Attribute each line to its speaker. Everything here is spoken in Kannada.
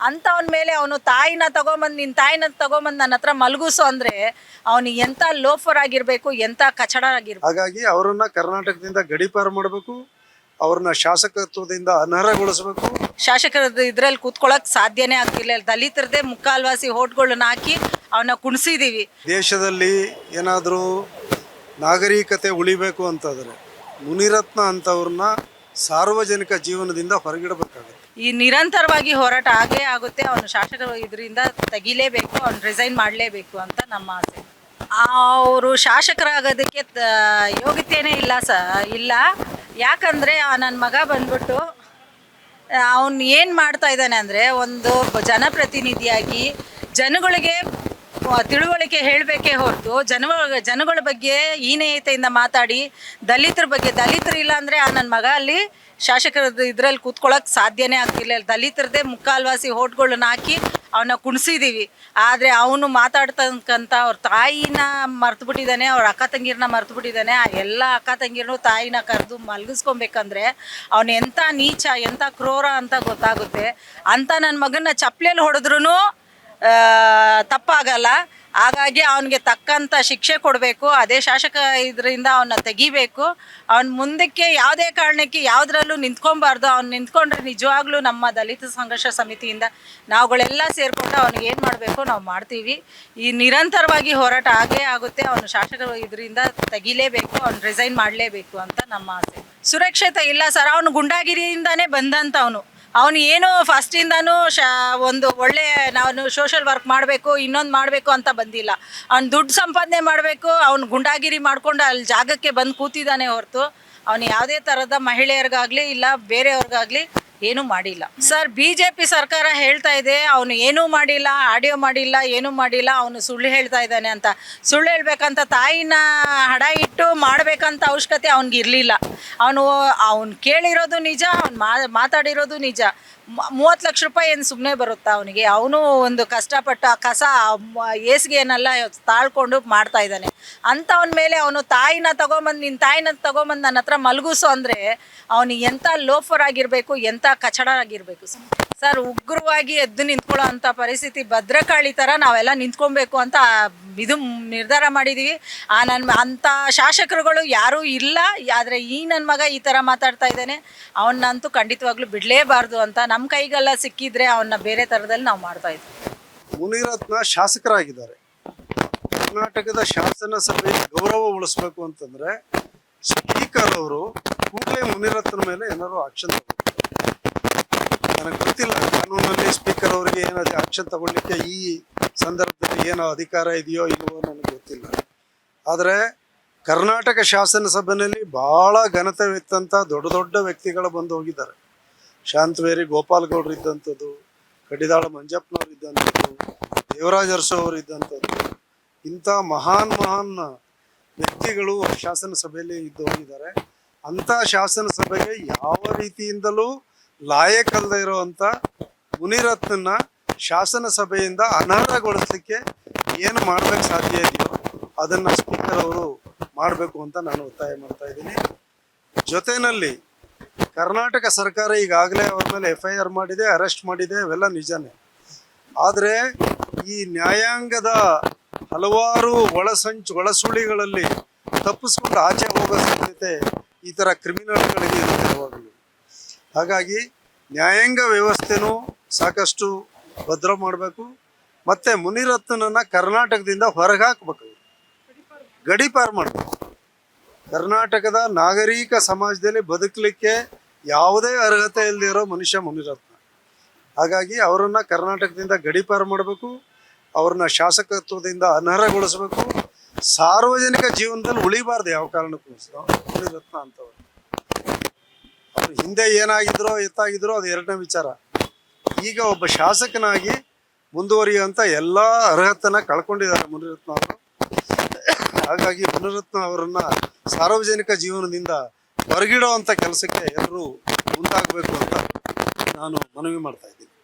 Speaker 1: ಅಂಥವನ ಮೇಲೆ ಅವನು ತಾಯಿನ ತಗೊಂಬಂದು ನಿನ್ನ ತಾಯಿನ ತಗೊಂಬಂದು ನನ್ನ ಹತ್ರ ಮಲಗಿಸು ಅಂದರೆ ಅವನು ಎಂಥ ಲೋಫರ್ ಆಗಿರಬೇಕು ಎಂಥ ಕಚಡ ಆಗಿರ್ಬೇಕು.
Speaker 2: ಹಾಗಾಗಿ ಅವರನ್ನ ಕರ್ನಾಟಕದಿಂದ ಗಡೀಪಾರು ಮಾಡಬೇಕು ಅವ್ರನ್ನ ಶಾಸಕತ್ವದಿಂದ ಅನರ್ಹಗೊಳಿಸಬೇಕು.
Speaker 1: ಶಾಸಕರ ಇದ್ರಲ್ಲಿ ಕೂತ್ಕೊಳ್ಳೋಕೆ ಸಾಧ್ಯನೇ ಆಗ್ತಿಲ್ಲ. ದಲಿತರದೇ ಮುಕ್ಕಾಲ್ವಾಸಿ ಹೋಟ್ಗಳನ್ನ ಹಾಕಿ ಅವನ್ನ ಕುಣಿಸಿದೀವಿ.
Speaker 2: ದೇಶದಲ್ಲಿ ಏನಾದರೂ ನಾಗರಿಕತೆ ಉಳಿಬೇಕು ಅಂತಂದರೆ ಮುನಿರತ್ನ ಅಂತವ್ರನ್ನ ಸಾರ್ವಜನಿಕ ಜೀವನದಿಂದ ಹೊರಗಿಡಬೇಕಾಗುತ್ತೆ.
Speaker 1: ಈ ನಿರಂತರವಾಗಿ ಹೋರಾಟ ಆಗೇ ಆಗುತ್ತೆ. ಅವನು ಶಾಸಕರು ಇದರಿಂದ ತೆಗಿಲೇಬೇಕು, ಅವ್ನು ರಿಸೈನ್ ಮಾಡಲೇಬೇಕು ಅಂತ ನಮ್ಮ ಆಸೆ. ಅವರು ಶಾಸಕರಾಗೋದಕ್ಕೆ ಯೋಗ್ಯತೆಯೇ ಇಲ್ಲ ಸ, ಇಲ್ಲ. ಯಾಕಂದರೆ ನನ್ನ ಮಗ ಬಂದ್ಬಿಟ್ಟು, ಅವನು ಏನು ಮಾಡ್ತಾ ಇದ್ದಾನೆ ಅಂದರೆ, ಒಂದು ಜನಪ್ರತಿನಿಧಿಯಾಗಿ, ಜನಗಳಿಗೆ ತಿಳುವಳಿಕೆ ಹೇಳಬೇಕೇ ಹೊರತು. ಜನ ಜನಗಳ ಬಗ್ಗೆ ಈನೇಯತೆಯಿಂದ ಮಾತಾಡಿ, ದಲಿತರ ಬಗ್ಗೆ, ದಲಿತರು ಇಲ್ಲ ಅಂದರೆ ಆ ನನ್ನ ಮಗ ಅಲ್ಲಿ ಶಾಸಕರ ಇದರಲ್ಲಿ ಕೂತ್ಕೊಳ್ಳೋಕೆ ಸಾಧ್ಯನೇ ಆಗ್ತಿಲ್ಲ ದಲಿತರದೇ ಮುಕ್ಕಾಲ್ವಾಸಿ ಹೋಟ್ಗಳನ್ನ ಹಾಕಿ ಅವನ್ನ ಕುಣಿಸಿದೀವಿ. ಆದರೆ ಅವನು ಮಾತಾಡ್ತಕ್ಕಂಥ ಅವ್ರ ತಾಯಿನ ಮರ್ತು ಬಿಟ್ಟಿದ್ದಾನೆ ಅವ್ರ ಅಕ್ಕ ತಂಗಿರನ್ನ ಮರ್ತು ಬಿಟ್ಟಿದ್ದಾನೆ ಆ ಎಲ್ಲ ಅಕ್ಕ ತಂಗಿರನು ತಾಯಿನ ಕರೆದು ಮಲಗಿಸ್ಕೊಬೇಕಂದ್ರೆ ಅವನು ಎಂಥ ನೀಚ ಎಂಥ ಕ್ರೂರ ಅಂತ ಗೊತ್ತಾಗುತ್ತೆ. ಅಂಥ ನನ್ನ ಮಗನ ಚಪ್ಪಲೇಲಿ ಹೊಡೆದ್ರೂ ತಪ್ಪಾಗಲ್ಲ. ಹಾಗಾಗಿ ಅವನಿಗೆ ತಕ್ಕಂಥ ಶಿಕ್ಷೆ ಕೊಡಬೇಕು. ಅದೇ ಶಾಸಕ ಇದರಿಂದ ಅವನ್ನ ತೆಗಿಬೇಕು. ಅವನ ಮುಂದಕ್ಕೆ ಯಾವುದೇ ಕಾರಣಕ್ಕೆ ಯಾವುದರಲ್ಲೂ ನಿಂತ್ಕೊಬಾರ್ದು. ಅವ್ನು ನಿಂತ್ಕೊಂಡ್ರೆ ನಿಜವಾಗ್ಲೂ ನಮ್ಮ ದಲಿತ ಸಂಘರ್ಷ ಸಮಿತಿಯಿಂದ ನಾವುಗಳೆಲ್ಲ ಸೇರಿಕೊಂಡು ಅವ್ನಿಗೆ ಏನು ಮಾಡಬೇಕು ನಾವು ಮಾಡ್ತೀವಿ. ಈ ನಿರಂತರವಾಗಿ ಹೋರಾಟ ಆಗೇ ಆಗುತ್ತೆ. ಅವನು ಶಾಸಕ ಇದರಿಂದ ತೆಗಿಲೇಬೇಕು, ಅವ್ನು ರಿಸೈನ್ ಮಾಡಲೇಬೇಕು ಅಂತ ನಮ್ಮ ಆಸೆ. ಸುರಕ್ಷತೆ ಇಲ್ಲ ಸರ್. ಅವನು ಗುಂಡಾಗಿರಿಯಿಂದಾನೇ ಬಂದಂಥವನು ಅವನು ಏನು ಫಸ್ಟ್ ಶಾ, ಒಂದು ಒಳ್ಳೆ ನಾನು ಸೋಷಲ್ ವರ್ಕ್ ಮಾಡಬೇಕು, ಇನ್ನೊಂದು ಮಾಡಬೇಕು ಅಂತ ಬಂದಿಲ್ಲ. ಅವ್ನು ದುಡ್ಡು ಸಂಪಾದನೆ ಮಾಡಬೇಕು, ಅವ್ನು ಗುಂಡಾಗಿರಿ ಮಾಡ್ಕೊಂಡು ಅಲ್ಲಿ ಜಾಗಕ್ಕೆ ಬಂದು ಕೂತಿದ್ದಾನೆ ಹೊರತು. ಅವನು ಯಾವುದೇ ಥರದ ಮಹಿಳೆಯರಿಗಾಗಲಿ ಇಲ್ಲ ಬೇರೆಯವ್ರಿಗಾಗಲಿ ಏನೂ ಮಾಡಿಲ್ಲ. ಸರ್ ಬಿ ಜೆ ಪಿ ಸರ್ಕಾರ ಹೇಳ್ತಾ ಇದೆ, ಅವನು ಏನೂ ಮಾಡಿಲ್ಲ ಆಡಿಯೋ ಮಾಡಿಲ್ಲ, ಏನೂ ಮಾಡಿಲ್ಲ, ಅವನು ಸುಳ್ಳು ಹೇಳ್ತಾ ಇದ್ದಾನೆ ಅಂತ. ಸುಳ್ಳು ಹೇಳ್ಬೇಕಂತ ತಾಯಿನ ಹಡ ಇಟ್ಟು ಮಾಡಬೇಕಂತ ಅವಶ್ಯಕತೆ ಇರಲಿಲ್ಲ ಅವನು, ಅವ್ನು ಕೇಳಿರೋದು ನಿಜ, ಅವ್ನು ಮಾತಾಡಿರೋದು ನಿಜ. ಮೂವತ್ತು ಲಕ್ಷ ರೂಪಾಯಿ ಏನು ಸುಮ್ಮನೆ ಬರುತ್ತಾ ಅವನಿಗೆ? ಅವನು ಒಂದು ಕಷ್ಟಪಟ್ಟು ಆ ಕಸ ಏಸ್ಗೆನೆಲ್ಲ ತಾಳ್ಕೊಂಡು ಮಾಡ್ತಾ ಇದ್ದಾನೆ. ಅಂಥವನ ಮೇಲೆ ಅವನು ತಾಯಿನ ತಗೊಂಬಂದು ನಿನ್ನ ತಾಯಿನ ತಗೊಂಬಂದು ನನ್ನ ಹತ್ರ ಮಲಗಿಸು ಅಂದರೆ, ಅವನು ಎಂಥ ಲೋಫರ್ ಆಗಿರಬೇಕು ಎಂಥ ಕಚಡ ಆಗಿರ್ಬೇಕು ಸರ್, ಉಗ್ರವಾಗಿ ಎದ್ದು ನಿಂತ್ಕೊಳ್ಳೋ ಅಂಥ ಪರಿಸ್ಥಿತಿ ಭದ್ರಕಾಳಿ ಥರ ನಾವೆಲ್ಲ ನಿಂತ್ಕೊಬೇಕು ಅಂತ ಇದು ನಿರ್ಧಾರ ಮಾಡಿದ್ದೀವಿ ಆ ನನ್ನ ಅಂಥ ಶಾಸಕರುಗಳು ಯಾರೂ ಇಲ್ಲ. ಆದರೆ ಈ ನನ್ನ ಮಗ ಈ ಥರ ಮಾತಾಡ್ತಾ ಇದ್ದಾನೆ. ಅವನ್ನಂತೂ ಖಂಡಿತವಾಗ್ಲೂ ಬಿಡಲೇಬಾರ್ದು ಅಂತ ನಮ್ಮ ಕೈಗೆಲ್ಲ ಸಿಕ್ಕಿದ್ರೆ ಅವನ್ನ ಬೇರೆ ಥರದಲ್ಲಿ ನಾವು ಮಾಡ್ತಾ ಇದ್ವಿ.
Speaker 2: ಮುನಿರತ್ನ ಶಾಸಕರಾಗಿದ್ದಾರೆ. ಕರ್ನಾಟಕದ ಶಾಸನ ಸಭೆ ಗೌರವ ಉಳಿಸ್ಬೇಕು ಅಂತಂದ್ರೆ ಸ್ಪೀಕರ್ ಅವರು ಕೂಡಲೇ ಮುನಿರತ್ನ ಮೇಲೆ ಏನಾದ್ರು ಆಕ್ಷನ್ ನನಗೆ ಗೊತ್ತಿಲ್ಲ. ಕಾನೂನಲ್ಲಿ ಸ್ಪೀಕರ್ ಅವರಿಗೆ ಏನಾದ್ರು ಆಕ್ಷನ್ ತಗೊಳ್ಳಿಕ್ಕೆ ಈ ಸಂದರ್ಭದಲ್ಲಿ ಏನೋ ಅಧಿಕಾರ ಇದೆಯೋ ಇಲ್ವೋ ನನಗೆ ಗೊತ್ತಿಲ್ಲ. ಆದರೆ ಕರ್ನಾಟಕ ಶಾಸನ ಸಭೆಯಲ್ಲಿ ಬಹಳ ಘನತೆವಿತ್ತಂತ ದೊಡ್ಡ ದೊಡ್ಡ ವ್ಯಕ್ತಿಗಳು ಬಂದು ಹೋಗಿದ್ದಾರೆ. ಶಾಂತವೇರಿ ಗೋಪಾಲ್ಗೌಡ್ರು ಇದ್ದಂಥದ್ದು ಕಡಿದಾಳ ಮಂಜಪ್ಪನವ್ರು ಇದ್ದಂಥದ್ದು, ದೇವರಾಜ್ ಅರಸು ಅವರು ಇದ್ದಂಥದ್ದು, ಇಂಥ ಮಹಾನ್ ಮಹಾನ್ ವ್ಯಕ್ತಿಗಳು ಶಾಸನ ಸಭೆಯಲ್ಲಿ ಇದ್ದು ಹೋಗಿದ್ದಾರೆ. ಅಂಥ ಶಾಸನ ಸಭೆಗೆ ಯಾವ ರೀತಿಯಿಂದಲೂ ಲಾಯಕಲ್ಲದೆ ಇರುವಂಥ ಮುನಿರತ್ನನ್ನ ಶಾಸನ ಸಭೆಯಿಂದ ಅನರ್ಹಗೊಳಿಸಲಿಕ್ಕೆ ಏನು ಮಾಡಬೇಕು ಸಾಧ್ಯ ಇದೆಯೋ ಅದನ್ನು ಸ್ಪೀಕರ್ ಅವರು ಮಾಡಬೇಕು ಅಂತ ನಾನು ಒತ್ತಾಯ ಮಾಡ್ತಾ ಇದ್ದೀನಿ. ಜೊತೆಯಲ್ಲಿ ಕರ್ನಾಟಕ ಸರ್ಕಾರ ಈಗಾಗಲೇ ಅವ್ರ ಮೇಲೆ ಎಫ್ ಐ ಆರ್ ಮಾಡಿದೆ ಅರೆಸ್ಟ್ ಮಾಡಿದೆ ಅವೆಲ್ಲ ನಿಜನೇ. ಆದರೆ ಈ ನ್ಯಾಯಾಂಗದ ಹಲವಾರು ಒಳಸಂಚು, ಒಳಸುಳಿಗಳಲ್ಲಿ ತಪ್ಪಿಸ್ಕೊಂಡು ಆಚೆ ಹೋಗೋ ಸಾಧ್ಯತೆ ಈ ಥರ ಕ್ರಿಮಿನಲ್ಗಳಿಗೆ ಇರುತ್ತೆ ಯಾವಾಗಲೂ. ಹಾಗಾಗಿ ನ್ಯಾಯಾಂಗ ವ್ಯವಸ್ಥೆನೂ ಸಾಕಷ್ಟು ಭದ್ರ ಮಾಡಬೇಕು. ಮತ್ತು ಮುನಿರತ್ನನ ಕರ್ನಾಟಕದಿಂದ ಹೊರಗೆ ಹಾಕ್ಬೇಕು ಗಡೀಪಾರು ಮಾಡಬೇಕು. ಕರ್ನಾಟಕದ ನಾಗರಿಕ ಸಮಾಜದಲ್ಲಿ ಬದುಕಲಿಕ್ಕೆ ಯಾವುದೇ ಅರ್ಹತೆ ಇಲ್ಲದಿರೋ ಮನುಷ್ಯ ಮುನಿರತ್ನ. ಹಾಗಾಗಿ ಅವರನ್ನು ಕರ್ನಾಟಕದಿಂದ ಗಡಿಪಾರು ಮಾಡಬೇಕು. ಅವ್ರನ್ನ ಶಾಸಕತ್ವದಿಂದ ಅನರ್ಹಗೊಳಿಸಬೇಕು. ಸಾರ್ವಜನಿಕ ಜೀವನದಲ್ಲಿ ಉಳಿಬಾರ್ದು ಯಾವ ಕಾರಣಕ್ಕೂ ಮುನಿರತ್ನ ಅಂತವ್ರು. ಹಿಂದೆ ಏನಾಗಿದ್ರೋ, ಎತ್ತಾಗಿದ್ರೋ ಅದು ಎರಡನೇ ವಿಚಾರ. ಈಗ ಒಬ್ಬ ಶಾಸಕನಾಗಿ ಮುಂದುವರಿಯುವಂಥ ಎಲ್ಲ ಅರ್ಹತನ ಕಳ್ಕೊಂಡಿದ್ದಾರೆ ಮುನಿರತ್ನ ಅವರು. ಹಾಗಾಗಿ ಮುನಿರತ್ನ ಅವರನ್ನು ಸಾರ್ವಜನಿಕ ಜೀವನದಿಂದ ಹೊರಗಿಡುವಂಥ ಕೆಲಸಕ್ಕೆ ಎಲ್ಲರೂ ಮುಂದಾಗಬೇಕು ಅಂತ ನಾನು ಮನವಿ ಮಾಡ್ತಾ ಇದ್ದೀನಿ.